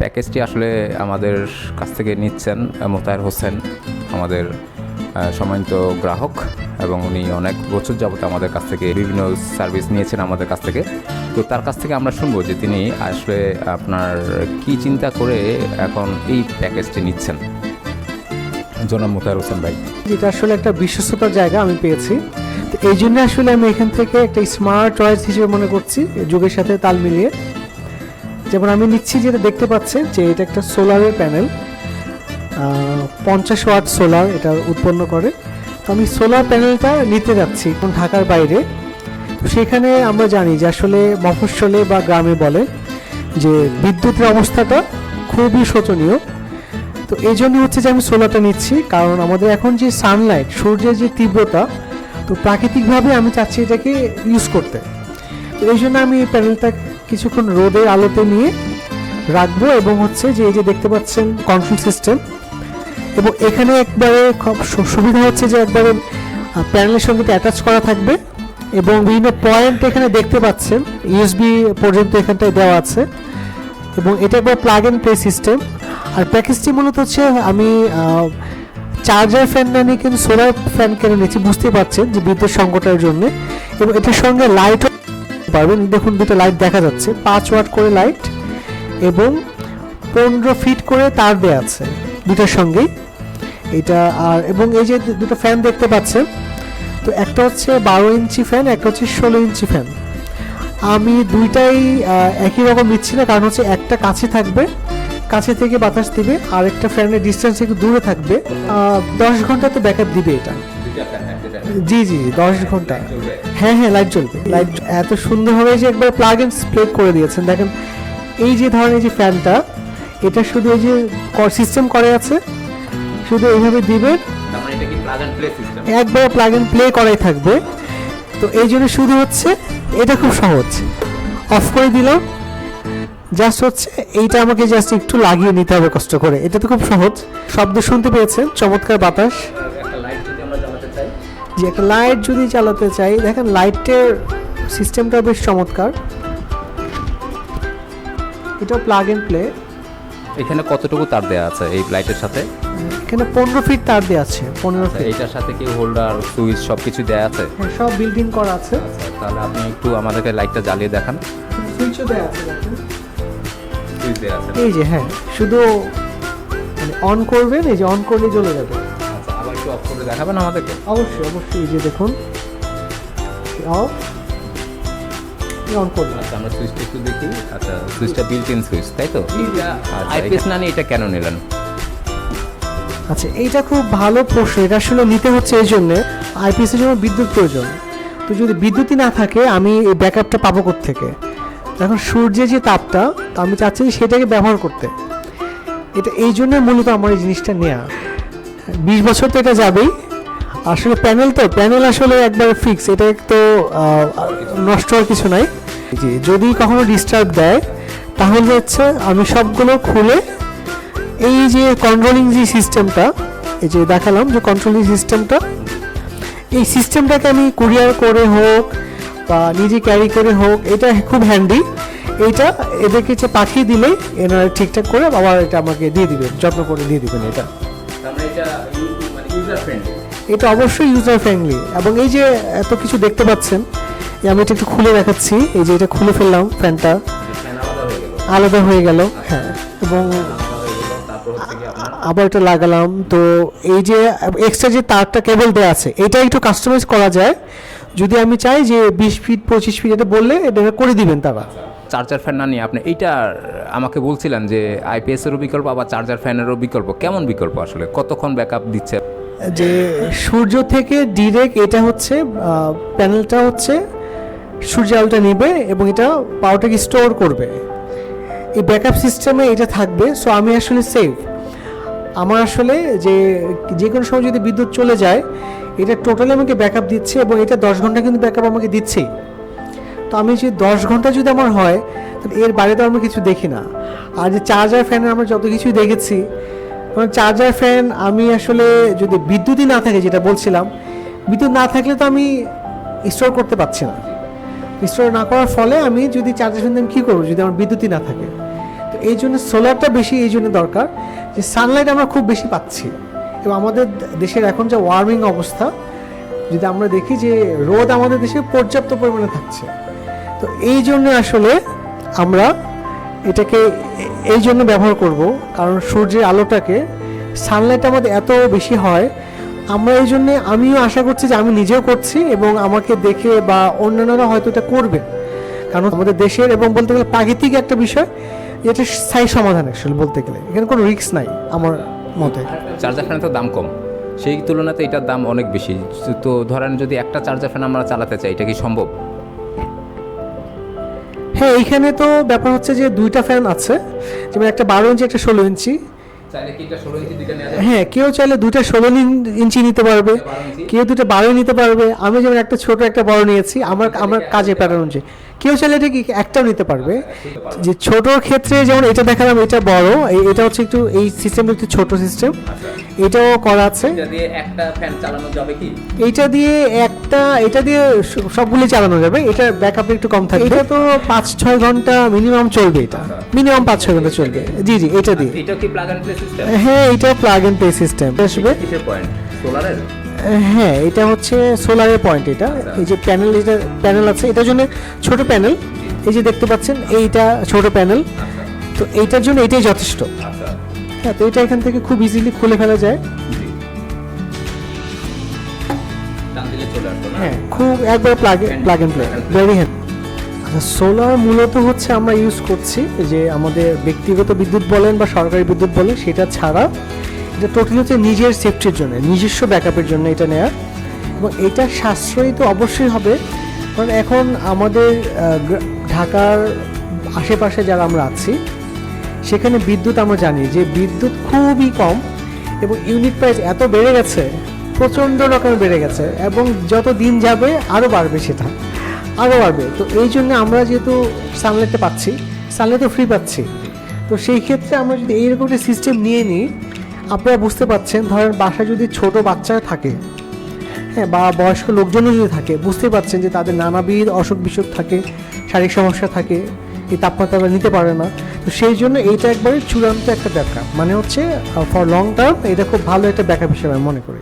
প্যাকেজটি আসলে আমাদের কাছ থেকে নিচ্ছেন মোতায়ের হোসেন, আমাদের সম্মানিত গ্রাহক, এবং উনি অনেক বছর যাবত আমাদের কাছ থেকে বিভিন্ন সার্ভিস নিয়েছেন আমাদের কাছ থেকে। তো তার কাছ থেকে আমরা শুনব যে তিনি আসলে আপনার কি চিন্তা করে এখন এই প্যাকেজটি নিচ্ছেন। জনাব মোতায়ের হোসেন ভাই। যেটা আসলে একটা বিশ্বস্ততার জায়গা আমি পেয়েছি। তো এই জন্য আসলে আমি এখান থেকে একটা স্মার্ট চয়েস হিসেবে মনে করছি, যুগের সাথে তাল মিলিয়ে। যেমন আমি নিচ্ছি যেটা দেখতে পাচ্ছেন যে এটা একটা সোলারের প্যানেল পঞ্চাশ ওয়াট সোলার এটা উৎপন্ন করে। তো আমি সোলার প্যানেলটা নিতে যাচ্ছি ঢাকার বাইরে। সেখানে আমরা জানি যে আসলে মফস্বলে বা গ্রামে বলে যে বিদ্যুতের অবস্থাটা খুবই শোচনীয়। তো এই জন্য হচ্ছে যে আমি সোলারটা নিচ্ছি, কারণ আমাদের এখন যে সানলাইট সূর্যের যে তীব্রতা, তো প্রাকৃতিকভাবে আমি চাচ্ছি এটাকে ইউজ করতে। তো এই জন্য আমি প্যানেলটা কিছুক্ষণ রোদের আলোতে নিয়ে রাখব এবং হচ্ছে যে এই যে দেখতে পাচ্ছেন কন্ট্রোল সিস্টেম এবং এখানে একবারে খুব সুবিধা হচ্ছে যে একবারে প্যানেলের সঙ্গে অ্যাটাচ করা থাকবে এবং বিভিন্ন পয়েন্ট এখানে দেখতে পাচ্ছেন ইউএসবি পর্যন্ত এখানটায় দেওয়া আছে এবং এটা একবার প্লাগ অ্যান্ড প্লে সিস্টেম আর প্যাকেজটি মূলত হচ্ছে আমি চার্জার ফ্যান না নিয়ে কিন্তু সোলার ফ্যান কেনে নিয়েছি বুঝতেই পারছেন যে বিদ্যুৎ সংকটের জন্য এবং এটার সঙ্গে লাইটও পারবেন। দেখুন, দুটো লাইট দেখা যাচ্ছে। পাঁচ ওয়াট করে লাইট এবং পনেরো ফিট করে তার দেওয়া আছে দুটার সঙ্গেই। এটা আর, এবং এই যে দুটো ফ্যান দেখতে পাচ্ছেন, তো একটা হচ্ছে বারো ইঞ্চি ফ্যান একটা হচ্ছে ষোলো ইঞ্চি ফ্যান আমি দুইটাই একই রকম নিচ্ছি না, কারণ হচ্ছে একটা কাছে থাকবে, কাছে থেকে বাতাস দিবে আর একটা ফ্যানের ডিস্টেন্স একটু দূরে থাকবে। দশ ঘণ্টা তো ব্যাকআপ দিবে এটা। জি জি দশ ঘণ্টা। হ্যাঁ হ্যাঁ লাইট জ্বলবে লাইট এত সুন্দরভাবে যে একবার প্লাগ এন্ড স্প্রে করে দিয়েছেন। দেখেন এই যে ধরনের যে ফ্যানটা এটা শুধু এই যে সিস্টেম করে আছে শুধু এইভাবে দিবে। একবার প্লাগ এন্ড প্লে করাই থাকবে। তো এই জন্য শুধু হচ্ছে এটা খুব সহজ। অফ করে দিলাম। জাস্ট হচ্ছে এইটা আমাকে জাস্ট একটু লাগিয়ে নিতে হবে কষ্ট করে। এটা তো খুব সহজ। শব্দ শুনতে পেয়েছেন চমৎকার বাতাস। যে একটা লাইট যদি চালাতে চাই দেখেন লাইটের সিস্টেমটা বেশ চমৎকার। এটা প্লাগ এন্ড প্লে এখানে কতটুকু তার দেওয়া আছে এই লাইটের সাথে? এখানে পনেরো ফিট তার দেওয়া আছে পনেরো আচ্ছা, ফিট এইটার সাথে কি হোল্ডার সুইচ সব কিছু দেওয়া আছে? হ্যাঁ সব বিল্ড ইন করা আছে। আচ্ছা তাহলে আপনি একটু আমাদেরকে লাইটটা জ্বালিয়ে দেখান। সুইচও দেওয়া আছে সুইচ দেওয়া আছে। এই যে হ্যাঁ শুধু মানে অন করবেন এই যে অন করলে জ্বলে যাবে। করে দেখাবেন আমাদেরকে? অবশ্যই অবশ্যই এই যে দেখুন। অন আচ্ছা আমরা সুইচটা একটু দেখি। আচ্ছা সুইচটা বিল্ট ইন সুইচ তাই তো? আচ্ছা আইপিএস আইপিএস না এটা কেন নিলেন? আচ্ছা এইটা খুব ভালো প্রশ্ন। এটা আসলে নিতে হচ্ছে এই জন্যে। আইপিএসের জন্য বিদ্যুৎ প্রয়োজন। তো যদি বিদ্যুৎই না থাকে আমি এই ব্যাকআপটা পাবো থেকে এখন সূর্যের যে তাপটা তো আমি চাচ্ছি সেটাকে ব্যবহার করতে। এটা এই জন্য মূলত আমার এই জিনিসটা নেওয়া বিশ বছর তো এটা যাবেই। আসলে প্যানেল তো, প্যানেল আসলে একবার ফিক্স এটা তো নষ্ট হওয়ার কিছু নাই। যদি কখনো ডিস্টার্ব দেয়, তাহলে হচ্ছে আমি সবগুলো খুলে এই যে কন্ট্রোলিং যে সিস্টেমটা এই যে দেখালাম যে কন্ট্রোলিং সিস্টেমটা এই সিস্টেমটাকে আমি কুরিয়ার করে হোক বা নিজে ক্যারি করে হোক, এটা খুব হ্যান্ডি এইটা এদেরকে পাঠিয়ে দিলেই এনারা ঠিকঠাক করে আবার এটা আমাকে দিয়ে দিবেন যত্ন করে দিয়ে দিবেন এটা। আমরা এটা মানে ইউজার ফ্রেন্ডলি এটা অবশ্যই ইউজার ফ্রেন্ডলি এবং এই যে এত কিছু দেখতে পাচ্ছেন আমি এটা একটু খুলে দেখাচ্ছি। এই যে এটা খুলে ফেললাম ফ্যানটা। আলাদা হয়ে গেল। আলাদা হয়ে এবং আবার এটা লাগালাম। তো এই যে এক্সট্রা যে তারটা কেবল দেওয়া আছে এটা একটু কাস্টমাইজ করা যায়। যদি আমি চাই যে বিশ ফিট পঁচিশ ফিট এটা বললে এটা করে দিবেন তারা। চার্জার ফ্যান না নিয়ে আপনি এইটা আমাকে বলছিলেন যে আইপিএস এরও বিকল্প, আবার চার্জার ফ্যানেরও বিকল্প। কেমন বিকল্প আসলে? কতক্ষণ ব্যাকআপ দিচ্ছে? যে সূর্য থেকে ডিরেক্ট এটা হচ্ছে প্যানেলটা হচ্ছে সূর্য আলোটা নেবে এবং এটা পাওয়ারটাকে স্টোর করবে। এই ব্যাকআপ সিস্টেমে এটা থাকবে সো আমি আসলে সেভ আমার আসলে যে যে কোনো সময় যদি বিদ্যুৎ চলে যায়, এটা টোটালি আমাকে ব্যাকআপ দিচ্ছে এবং এটা দশ ঘণ্টা কিন্তু ব্যাকআপ আমাকে দিচ্ছেই। তো আমি যে দশ ঘণ্টা যদি আমার হয়, তাহলে এর বাইরে তো আমরা কিছু দেখি না। আর যে চার্জার ফ্যানে আমরা যত কিছুই দেখেছি, কারণ চার্জার ফ্যান আমি আসলে যদি বিদ্যুৎই না থাকে, যেটা বলছিলাম, বিদ্যুৎ না থাকলে তো আমি স্টোর করতে পারছি না। স্টোর না করার ফলে আমি যদি চার্জার ফ্যান আমি কী করব, যদি আমার বিদ্যুৎই না থাকে? তো এই জন্য সোলারটা বেশি, এই জন্য দরকার যে সানলাইট আমরা খুব বেশি পাচ্ছি। এবং আমাদের দেশের এখন যে ওয়ার্মিং অবস্থা, যদি আমরা দেখি যে রোদ আমাদের দেশে পর্যাপ্ত পরিমাণে থাকছে। তো এই জন্য আসলে আমরা এটাকে এই জন্য ব্যবহার করব, কারণ সূর্যের আলোটাকে সানলাইট আমাদের এত বেশি হয়। আমরা এই জন্যে আমিও আশা করছি যে আমি নিজেও করছি এবং আমাকে দেখে বা অন্যান্যরা হয়তো এটা করবে। কারণ আমাদের দেশের এবং বলতে গেলে প্রাকৃতিক একটা বিষয় এটা স্থায়ী সমাধান অ্যাকচুয়ালি বলতে গেলে। এখানে কোনো রিস্ক নাই আমার মতে। চার্জার ফ্যানের তো দাম কম। সেই তুলনাতে এটার দাম অনেক বেশি। তো ধরেন যদি একটা চার্জার ফ্যান আমরা চালাতে চাই, এটা কি সম্ভব? হ্যাঁ এইখানে তো ব্যাপার হচ্ছে যে দুইটা ফ্যান আছে। যেমন একটা বারো ইঞ্চি একটা ষোলো ইঞ্চি। হ্যাঁ কেউ চাইলে দুইটা ষোলো ইঞ্চি নিতে পারবে। কেউ দুটো বারো নিতে পারবে। আমি যেমন একটা ছোট একটা বড় নিয়েছি। আমার আমার কাজে প্যাটার্ন অনুযায়ী। কেউ চাইলে এটা কি একটাও নিতে পারবে। যে ছোট ক্ষেত্রে যেমন এটা দেখালাম এটা বড় এই- এটা হচ্ছে একটু এই সিস্টেমটা একটু ছোট সিস্টেম এটাও করা আছে। এটা দিয়ে একটা ফ্যান চালানো যাবে কি? এইটা দিয়ে একটা এটা দিয়ে সবগুলি চালানো যাবে। এটা ব্যাকআপ একটু কম থাকবে। এটা তো পাঁচ ছয় ঘণ্টা মিনিমাম চলবে এটা। মিনিমাম পাঁচ ছয় ঘণ্টা চলবে। জি জি এটা দিয়ে। এটা কি প্লাগ এন্ড প্লে সিস্টেম হ্যাঁ এটা প্লাগ এন্ড প্লে সিস্টেম আসবে পয়েন্ট সোলারের হ্যাঁ এটা হচ্ছে সোলারের পয়েন্ট এটা। এই যে প্যানেল এটা প্যানেল আছে। এটার জন্য ছোট প্যানেল এই যে দেখতে পাচ্ছেন, এইটা ছোট প্যানেল তো এইটার জন্য এটাই যথেষ্ট। হ্যাঁ তো এটা এখান থেকে খুব ইজিলি খুলে ফেলা যায়। হ্যাঁ খুব একবার plug plug and play very solar মূলত হচ্ছে আমরা ইউজ করছি যে আমাদের ব্যক্তিগত বিদ্যুৎ বলেন বা সরকারি বিদ্যুৎ বলেন, সেটা ছাড়া এটা টোটালি হচ্ছে নিজের সেফটির জন্য, নিজস্ব ব্যাকআপের জন্য এটা নেওয়া এবং এটা সাশ্রয়ী তো অবশ্যই হবে, কারণ এখন আমাদের ঢাকার আশেপাশে যারা আমরা আছি, সেখানে বিদ্যুৎ আমরা জানি যে বিদ্যুৎ খুবই কম এবং ইউনিট প্রাইস এত বেড়ে গেছে, প্রচণ্ড রকমের বেড়ে গেছে এবং যত দিন যাবে আরও বাড়বে সেটা আরও বাড়বে। তো এই জন্য আমরা যেহেতু সানলাইটটা পাচ্ছি সানলাইট ফ্রি পাচ্ছি, তো সেই ক্ষেত্রে আমরা যদি এইরকম একটা সিস্টেম নিয়ে নিই আপনারা বুঝতে পারছেন ধরেন বাসায় যদি ছোট বাচ্চা থাকে হ্যাঁ বা বয়স্ক লোকজনও যদি থাকে, বুঝতে পারছেন যে তাদের নানাবিধ অসুখ বিসুখ থাকে, শারীরিক সমস্যা থাকে, এই তাপমাত্রা তারা নিতে পারে না। তো সেই জন্য এইটা একবারে চূড়ান্ত একটা ব্যাকআপ মানে হচ্ছে ফর লং টার্ম এটা খুব ভালো একটা ব্যাকআপ হিসেবে আমি মনে করি।